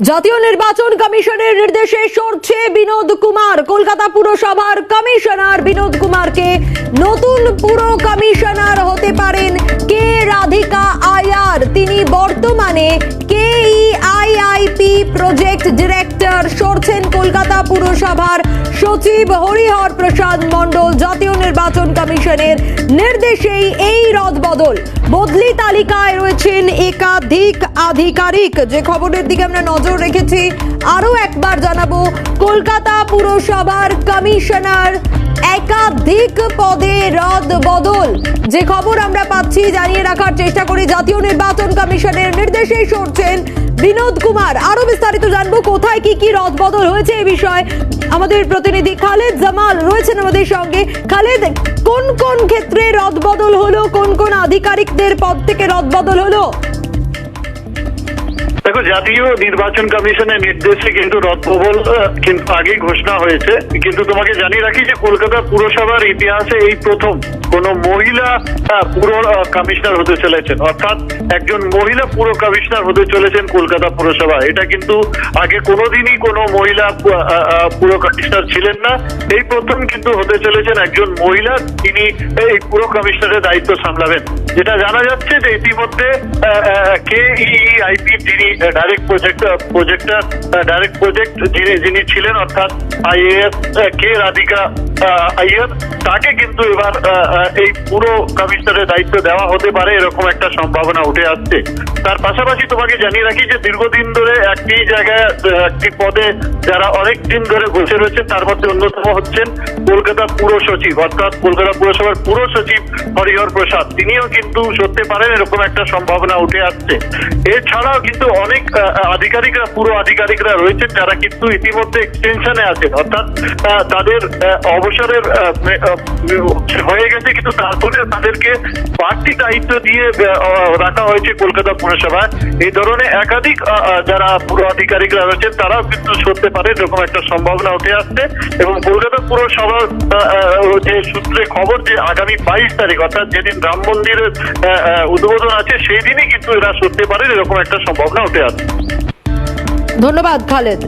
জাতীয় নির্বাচন কমিশনের নির্দেশে সরছে বিনোদ কুমার। কলকাতা পুরসভার কমিশনার বিনোদ কুমারকে নতুন পুর কমিশনার হতে পারেন কে রাধিকা আয়ার। তিনি বর্তমানে কে আইআইপি প্রজেক্ট ডিরেক্টর। সরছেন কলকাতা পুরসভার সচিব হরিহর প্রসাদ মণ্ডল। জাতীয় নির্বাচন কমিশনের নির্দেশেই এই রদবদল। বদলি তালিকায় রয়েছেন একাধিক আধিকারিক। যে খবরের দিকে আমরা নজর রেখেছি আরও একবার জানাব, কলকাতা পুরসভার কমিশনার একাধিক পদে রদ বদল। যে খবর আমরা পাচ্ছি, জানিয়ে রাখার চেষ্টা করি, জাতীয় নির্বাচন কমিশনের নির্দেশেই সরছেন বিনোদ কুমার। আরও বিস্তারিত জানব, কোথায় কি কি রদ বদল হয়েছে এই বিষয়ে। আমাদের প্রতিনিধি খালেদ জামাল রয়েছেন আমাদের সঙ্গে। খালেদ, কোন কোন ক্ষেত্রে রদ বদল হলো? আধিকারিকদের পদ থেকে রদ বদল হলো। দেখো, জাতীয় নির্বাচন কমিশনের নির্দেশে কিন্তু রদবদল কিন্তু আগেই ঘোষণা হয়েছে। কিন্তু তোমাকে জানিয়ে রাখি যে কলকাতা পুরসভার ইতিহাসে এই প্রথম কোন মহিলা পুর কমিশনার হতে চলেছেন। অর্থাৎ একজন মহিলা পুর কমিশনার হতে চলেছেন কলকাতা পুরসভা এটা কিন্তু আগে কোনোদিনই কোনো মহিলা পুর কমিশনার ছিলেন না। এই প্রথম কিন্তু হতে চলেছেন একজন মহিলা, তিনি এই পুর কমিশনারের দায়িত্ব সামলাবেন। যেটা জানা যাচ্ছে যে ইতিমধ্যে কে আইপি যিনি direct project projector direct project যিনি যিনি ছিলেন অর্থাৎ আইএএস কে রাধিকা আইয়ার তাকে কিন্তু এবার এই পুরো কমিশনারের দায়িত্ব দেওয়া হতে পারে এরকম একটা সম্ভাবনা উঠে আসছে। তার পাশাপাশি তোমাকে জানিয়ে রাখি যে দীর্ঘদিন ধরে একটি জায়গায় একটি পদে যারা অনেক দিন ধরে বসে রয়েছেন তার মধ্যে অন্যতম হচ্ছেন কলকাতা পুর সচিব অর্থাৎ কলকাতা পুরসভার পুর সচিব হরিহর প্রসাদ। তিনিও কিন্তু সরতে পারেন এরকম একটা সম্ভাবনা উঠে আসছে। এছাড়াও কিন্তু অনেক আধিকারিকরা পুরো আধিকারিকরা রয়েছেন যারা কিন্তু ইতিমধ্যে এক্সটেনশনে আছেন। অর্থাৎ তাদের আহ, অবসরের হয়ে গেছে, কিন্তু তারপরে তাদেরকে বাড়তি দায়িত্ব দিয়ে রাখা হয়েছে কলকাতা পুরসভায়। এই ধরনের একাধিক যারা পুরো আধিকারিকরা রয়েছেন, তারাও কিন্তু সরতে পারে, এরকম একটা সম্ভাবনা উঠে আসছে। এবং কলকাতা পুরসভার যে সূত্রে খবর যে আগামী বাইশ তারিখ, অর্থাৎ যেদিন রাম মন্দিরের উদ্বোধন আছে, সেই দিনই কিন্তু এরা সরতে পারে, এরকম একটা সম্ভাবনা উঠে আসছে। ধন্যবাদ, খালেদ।